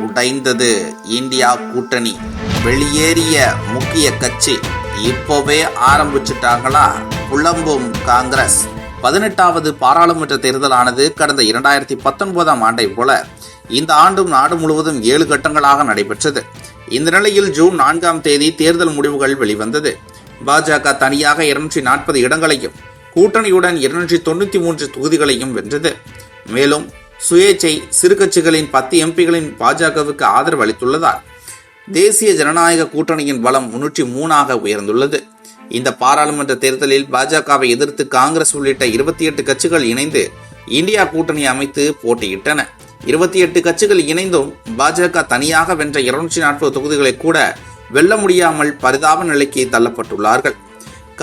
உடைந்தது. India கூட்டணி. வெளியேறிய முக்கிய கட்சி இப்போவே ஆரம்பிச்சிட்டாங்களா புலம்பும் காங்கிரஸ். பதினெட்டாவது பாராளுமன்ற தேர்தலானது கடந்த இரண்டாயிரத்தி பத்தொன்பதாம் ஆண்டை போல இந்த ஆண்டும் நாடு முழுவதும் ஏழு கட்டங்களாக நடைபெற்றது. இந்த நிலையில் ஜூன் நான்காம் தேதி தேர்தல் முடிவுகள் வெளிவந்தது. பாஜக தனியாக இருநூற்றி நாற்பது இடங்களையும் கூட்டணியுடன் இருநூற்றி தொண்ணூற்றி மூன்று தொகுதிகளையும் வென்றது. மேலும் சுயேச்சை சிறு கட்சிகளின் பத்து எம்பிகளின் பாஜகவுக்கு ஆதரவு அளித்துள்ளதால் தேசிய ஜனநாயக கூட்டணியின் பலம் முன்னூற்றி மூணாக உயர்ந்துள்ளது. இந்த பாராளுமன்ற தேர்தலில் பாஜகவை எதிர்த்து காங்கிரஸ் உள்ளிட்ட இருபத்தி எட்டு கட்சிகள் இணைந்து இந்தியா கூட்டணி அமைத்து போட்டியிட்டன. இருபத்தி எட்டு கட்சிகள் இணைந்தும் பாஜக தனியாக வென்ற இருநூற்றி நாற்பது தொகுதிகளை கூட வெல்ல முடியாமல் பரிதாப நிலைக்கு தள்ளப்பட்டுள்ளார்கள்.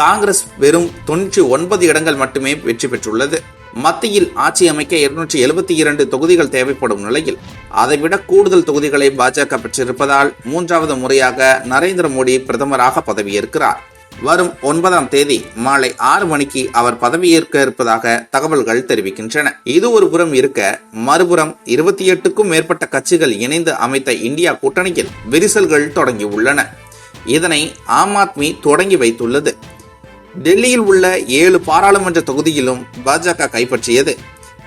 காங்கிரஸ் வெறும் தொன்னூற்றி ஒன்பது இடங்கள் மட்டுமே வெற்றி பெற்றுள்ளது. மத்தியில் ஆட்சி அமைக்க இருநூற்றி எழுபத்தி இரண்டு தொகுதிகள் தேவைப்படும் நிலையில் அதைவிட கூடுதல் தொகுதிகளை பாஜக பெற்றிருப்பதால் மூன்றாவது முறையாக நரேந்திர மோடி பிரதமராக பதவியேற்கிறார். வரும் ஒன்பதாம் தேதி மாலை ஆறு மணிக்கு அவர் பதவியேற்க இருப்பதாக தகவல்கள் தெரிவிக்கின்றன. இது ஒரு புறம் இருக்க மறுபுறம் இருபத்தி எட்டுக்கும் மேற்பட்ட கட்சிகள் இணைந்து அமைத்த இந்தியா கூட்டணியில் விரிசல்கள் தொடங்கியுள்ளன. இதனை ஆம் ஆத்மி தொடங்கி வைத்துள்ளது. டெல்லியில் உள்ள ஏழு பாராளுமன்ற தொகுதியிலும் பாஜக கைப்பற்றியது.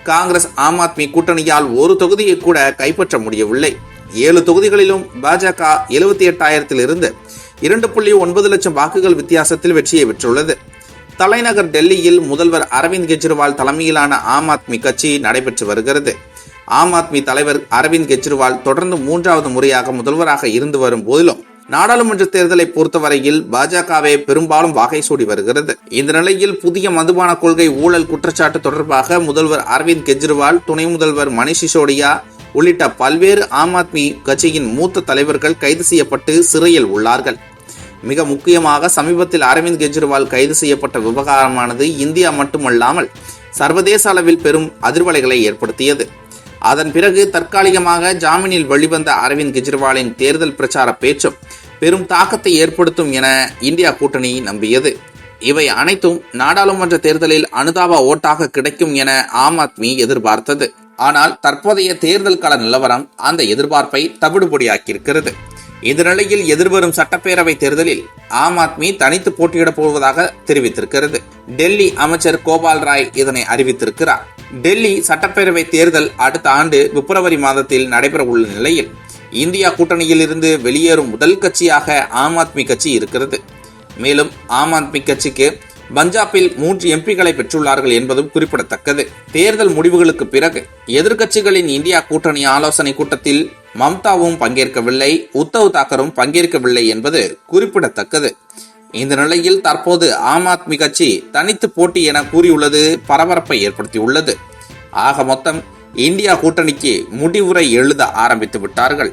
காங்கிரஸ் ஆம் ஆத்மி கூட்டணியால் ஒரு தொகுதியை கூட கைப்பற்ற முடியவில்லை. ஏழு தொகுதிகளிலும் பாஜக எழுபத்தி எட்டாயிரத்திலிருந்து இரண்டு புள்ளி ஒன்பது லட்சம் வாக்குகள் வித்தியாசத்தில் வெற்றியை பெற்றுள்ளது. தலைநகர் டெல்லியில் முதல்வர் அரவிந்த் கெஜ்ரிவால் தலைமையிலான ஆம் ஆத்மி கட்சி நடைபெற்று வருகிறது. ஆம் ஆத்மி தலைவர் அரவிந்த் கெஜ்ரிவால் தொடர்ந்து மூன்றாவது முறையாக முதல்வராக இருந்து வரும் போதிலும் நாடாளுமன்ற தேர்தலை பொறுத்தவரையில் பாஜகவே பெரும்பாலும் வாகை சூடி வருகிறது. இந்த நிலையில் புதிய மதுபான கொள்கை ஊழல் குற்றச்சாட்டு தொடர்பாக முதல்வர் அரவிந்த் கெஜ்ரிவால் துணை முதல்வர் மணிஷ் சிசோடியா உள்ளிட்ட பல்வேறு ஆம் ஆத்மி கட்சியின் மூத்த தலைவர்கள் கைது செய்யப்பட்டு சிறையில் உள்ளார்கள். மிக முக்கியமாக சமீபத்தில் அரவிந்த் கெஜ்ரிவால் கைது செய்யப்பட்ட விவகாரமானது இந்தியா மட்டுமல்லாமல் சர்வதேச அளவில் பெரும் அதிர்வலைகளை ஏற்படுத்தியது. அதன் பிறகு தற்காலிகமாக ஜாமீனில் வெளிவந்த அரவிந்த் கெஜ்ரிவாலின் தேர்தல் பிரச்சார பேச்சும் பெரும் தாக்கத்தை ஏற்படுத்தும் என இந்தியா கூட்டணி நம்பியது. இவை அனைத்தும் நாடாளுமன்ற தேர்தலில் அனுதாப ஓட்டாக கிடைக்கும் என ஆம் ஆத்மி எதிர்பார்த்தது. ஆனால் தற்போதைய தேர்தல் கால நிலவரம் அந்த எதிர்பார்ப்பை தவிடுபடியாக்கியிருக்கிறது. இந்த நிலையில் எதிர்வரும் சட்டப்பேரவை தேர்தலில் ஆம் ஆத்மி தனித்து போட்டியிடப் போவதாக தெரிவித்திருக்கிறது. டெல்லி அமைச்சர் கோபால் ராய் இதனை அறிவித்திருக்கிறார். டெல்லி சட்டப்பேரவை தேர்தல் அடுத்த ஆண்டு பிப்ரவரி மாதத்தில் நடைபெற உள்ள நிலையில் இந்தியா கூட்டணியில் இருந்து வெளியேறும் முதல் கட்சியாக ஆம் ஆத்மி கட்சி இருக்கிறது. மேலும் ஆம் ஆத்மி கட்சிக்கு பஞ்சாபில் மூன்று எம்பிக்களை பெற்றுள்ளார்கள் என்பதும் குறிப்பிடத்தக்கது. தேர்தல் முடிவுகளுக்கு பிறகு எதிர்க்கட்சிகளின் இந்தியா கூட்டணி ஆலோசனை கூட்டத்தில் மம்தாவும் பங்கேற்கவில்லை உத்தவ் தாக்கரும் பங்கேற்கவில்லை என்பது குறிப்பிடத்தக்கது. இந்த நிலையில் தற்போது ஆம் ஆத்மி கட்சி தனித்து போட்டி என கூறியுள்ளது பரபரப்பை ஏற்படுத்தியுள்ளது. ஆக மொத்தம் இந்தியா கூட்டணிக்கு முடிவுரை எழுத ஆரம்பித்து விட்டார்கள்.